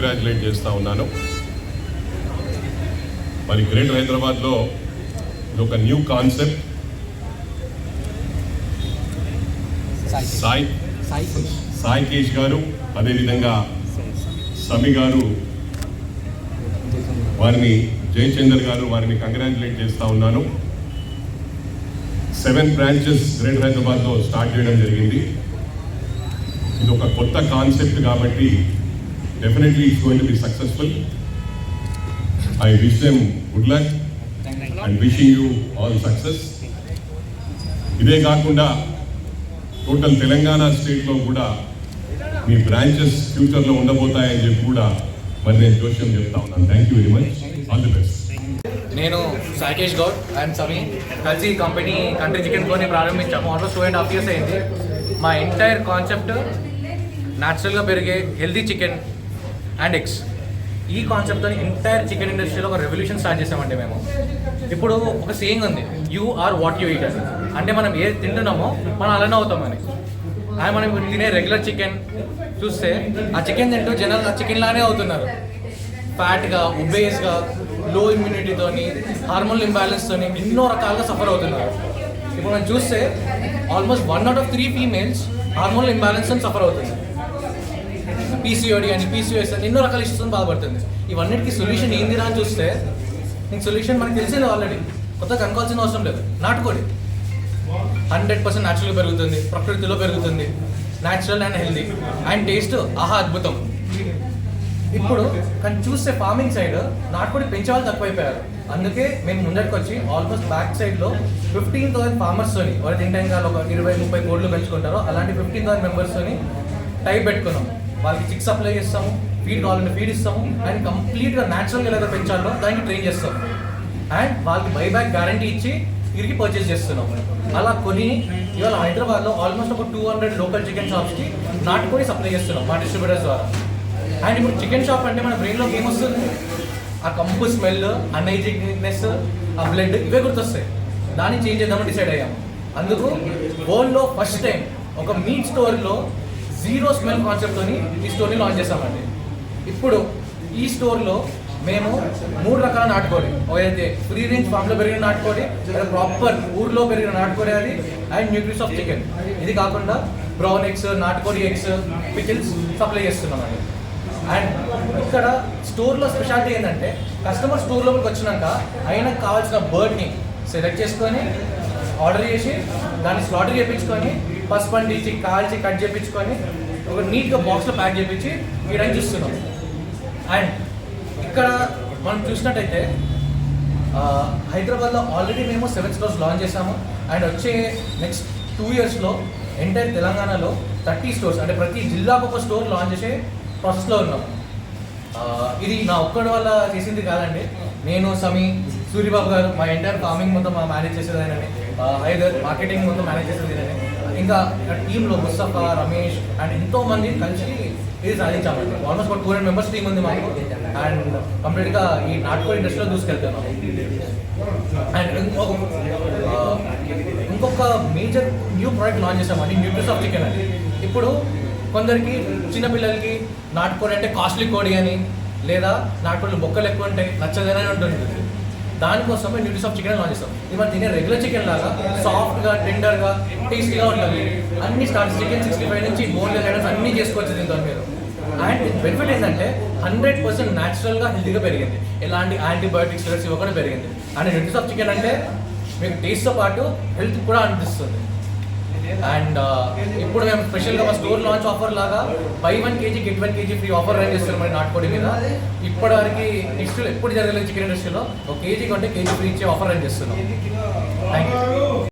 Congratulate చేస్తూ ఉన్నాను. మరి గ్రేటర్ హైదరాబాద్లో ఇది ఒక new concept. Sai Sai cash గారు అదేవిధంగా సమి గారు వారిని జయచందర్ గారు వారిని కంగ్రాచులేట్ చేస్తూ ఉన్నాను. సెవెన్ బ్రాంచెస్ గ్రేటర్ హైదరాబాద్లో స్టార్ట్ చేయడం జరిగింది. ఇది ఒక కొత్త కాన్సెప్ట్ కాబట్టి definitely it's going to be successful I wish them good luck and wishing you all success ఇదే కాకుండా టోటల్ తెలంగాణ స్టేట్లో కూడా మీ బ్రాంచెస్ ఫ్యూచర్లో ఉండబోతాయని చెప్పి కూడా మరి నేను జోష్యం చెప్తా ఉన్నాను. Thank you very much all the best నేను సాకేష్ గౌడ్ అండ్ సమీ కలిసి కంపెనీ కంట్రీ చికెన్ కొని ప్రారంభించాము. Almost two and half years అయింది. మా ఎంటైర్ కాన్సెప్ట్ న్యాచురల్గా పెరిగే హెల్తీ చికెన్ అండ్ ఎగ్స్ ఈ కాన్సెప్ట్తో ఎంటైర్ చికెన్ ఇండస్ట్రీలో ఒక రెవల్యూషన్ స్టార్ట్ చేసామండి మేము. ఇప్పుడు ఒక సేయింగ్ ఉంది you are what you eat అని. అంటే మనం ఏది తింటున్నామో మనం అలానే అవుతామని అది మనం ఇప్పుడు తినే రెగ్యులర్ చికెన్ చూస్తే ఆ చికెన్ తింటూ జనాలు ఆ చికెన్ లానే అవుతున్నారు. ఫ్యాట్గా ఒబేస్గా లో ఇమ్యూనిటీతోని హార్మోన్ ఇంబ్యాలెన్స్తోని ఎన్నో రకాలుగా సఫర్ అవుతున్నారు. ఇప్పుడు మనం చూస్తే almost one out of three females hormone imbalance అని సఫర్ అవుతుంది పీసీఓడి అని పీసీఓఎస్ అని ఎన్నో రకాల ఇష్యూస్ బాధపడుతుంది. ఇవన్నిటికీ సొల్యూషన్ ఏందిరా అని చూస్తే నీకు సొల్యూషన్ మనకు తెలిసింది ఆల్రెడీ కొత్త కనుకోవాల్సిన అవసరం లేదు. నాటుకోడి. హండ్రెడ్ పర్సెంట్ న్యాచురల్గా పెరుగుతుంది ప్రకృతిలో పెరుగుతుంది natural and healthy and taste ఆహా అద్భుతం. ఇప్పుడు కానీ చూస్తే ఫార్మింగ్ సైడ్ నాటుకోడి పెంచే వాళ్ళు తక్కువైపోయారు. అందుకే మేము ముందరికి వచ్చి ఆల్మోస్ట్ బ్యాక్ సైడ్లో ఫిఫ్టీన్ థౌసండ్ ఫార్మర్స్తోని వారి తింటాం ఒక ఇరవై ముప్పై కోట్లు పెంచుకుంటారో అలాంటి ఫిఫ్టీన్ థౌసండ్ మెంబర్స్తోని టైప్ పెట్టుకున్నాం. వాళ్ళకి చిక్స్ సప్లై చేస్తాము ఫీడ్ కావాలంటే ఫీడ్ ఇస్తాము అండ్ కంప్లీట్గా న్యాచురల్గా ఎలా పెంచాలో దానికి ట్రైన్ చేస్తాం. అండ్ వాళ్ళకి బైబ్యాక్ గ్యారంటీ ఇచ్చి తిరిగి పర్చేస్ చేస్తున్నాం. అలా కొని ఇవాళ హైదరాబాద్లో ఆల్మోస్ట్ ఒక టూ హండ్రెడ్ లోకల్ చికెన్ షాప్స్కి నాటుకొని సప్లై చేస్తున్నాం మా డిస్ట్రిబ్యూటర్స్ ద్వారా. అండ్ ఇప్పుడు చికెన్ షాప్ అంటే మన బ్రెయిన్లోకి ఏమొస్తుంది? ఆ కంపు స్మెల్ అన్హైజినిక్నెస్ ఆ బ్లడ్ ఇవే గుర్తొస్తాయి. దాన్ని చేంజ్ చేద్దామని డిసైడ్ అయ్యాము అందుకు వరల్డ్లో ఫస్ట్ టైం ఒక మీట్ స్టోర్లో జీరో స్మెల్ కాన్సెప్ట్తో ఈ స్టోర్ని లాంచ్ చేసామండి ఇప్పుడు ఈ స్టోర్లో మేము మూడు రకాల నాటుకోడి ఏదైతే ఫ్రీ రేంజ్ ఫామ్లో పెరిగిన నాటుకోడి ప్రాపర్ ఊర్లో పెరిగిన నాటుకోడి అది అండ్ న్యూట్రిస్ ఆఫ్ చికెన్ ఇది కాకుండా బ్రౌన్ ఎగ్స్ నాటుకోడి ఎగ్స్ పికిల్స్ సప్లై చేస్తున్నామండి. అండ్ ఇక్కడ స్టోర్లో స్పెషాలిటీ ఏంటంటే కస్టమర్ స్టోర్ లోపలికి వచ్చినాక ఆయనకు కావాల్సిన బర్డ్ని సెలెక్ట్ చేసుకొని ఆర్డర్ చేసి దాన్ని స్లాటర్ చేయించుకొని పసుపు పండించి కాల్చి కట్ చేయించుకొని ఒక నీట్గా బాక్స్లో ప్యాక్ చేయించి ఇవ్వడానికి చూస్తున్నాం. అండ్ ఇక్కడ మనం చూసినట్టయితే హైదరాబాద్లో ఆల్రెడీ మేము సెవెన్ స్టోర్స్ లాంచ్ చేసాము అండ్ వచ్చే నెక్స్ట్ టూ ఇయర్స్లో ఎంటైర్ తెలంగాణలో థర్టీ స్టోర్స్ అంటే ప్రతి జిల్లాకు ఒక స్టోర్ లాంచ్ చేసే ప్రాసెస్లో ఉన్నాం. ఇది నా ఒక్కడి వల్ల చేసింది కాదండి. నేను సమీ సూర్యబాబు గారు మా ఎంటైర్ ఫార్మింగ్ మొత్తం మా మేనేజ్ చేసేది హైదర్ మార్కెటింగ్ మొత్తం మేనేజ్ చేసేది అని ఇంకా టీంలో ముస్తఫా రమేష్ అండ్ ఎంతో మంది కలిసి ఇది సాధించామండి. ఆల్మోస్ట్ ఒక టూ హండ్రెడ్ మెంబర్స్ టీం ఉంది మాకు. అండ్ కంప్లీట్గా ఈ నాటుకో ఇండస్ట్రీలో దూసుకెళ్తున్నాం అండ్ ఇంకొక ఇంకొక మేజర్ న్యూ ప్రోడక్ట్ లాంచ్ చేసామండి న్యూట్రిస్ ఆఫ్ చికెన్ అని ఇప్పుడు కొందరికి చిన్నపిల్లలకి నాటుకోడి అంటే కాస్ట్లీ కోడి అని లేదా నాటుకోళ్ళు బొక్కలు ఎక్కువ ఉంటాయి నచ్చదనే ఉంటుంది దానికోసమే న్యూట్రిస్ ఆఫ్ చికెన్ లాంచ్ చేస్తాం. ఇది మనం తినే రెగ్యులర్ చికెన్ లాగా సాఫ్ట్గా టెండర్గా టేస్టీగా ఉంటుంది. అన్ని స్టార్ట్ చికెన్ సిక్స్టీ ఫైవ్ నుంచి బోన్లెస్ ఐటమ్స్ అన్నీ చేసుకోవచ్చు దీంతో మీరు. అండ్ బెనిఫిట్ ఏంటంటే హండ్రెడ్ పర్సెంట్ న్యాచురల్గా హెల్తీగా పెరిగింది. ఎలాంటి యాంటీబయోటిక్స్ స్టెరాయిడ్స్ ఇవ్వకుండా పెరిగింది. అండ్ న్యూట్రిస్ ఆఫ్ చికెన్ అంటే మీకు టేస్ట్తో పాటు హెల్త్ కూడా అనిపిస్తుంది అండ్ uh, ఇప్పుడు మేము స్పెషల్గా మా స్టోర్ లాంచ్ ఆఫర్ లాగా buy one KG get one KG free offer run చేస్తున్నాం మరి నాటుకోడి మీద. ఇప్పటివరకు నెక్స్ట్ ఎప్పుడు జరగలేదు చికెన్ ఇండస్ట్రీలో ఒక కేజీ కొంటే కేజీ ఫ్రీ ఇచ్చే ఆఫర్ రన్ చేస్తున్నాం. Thank you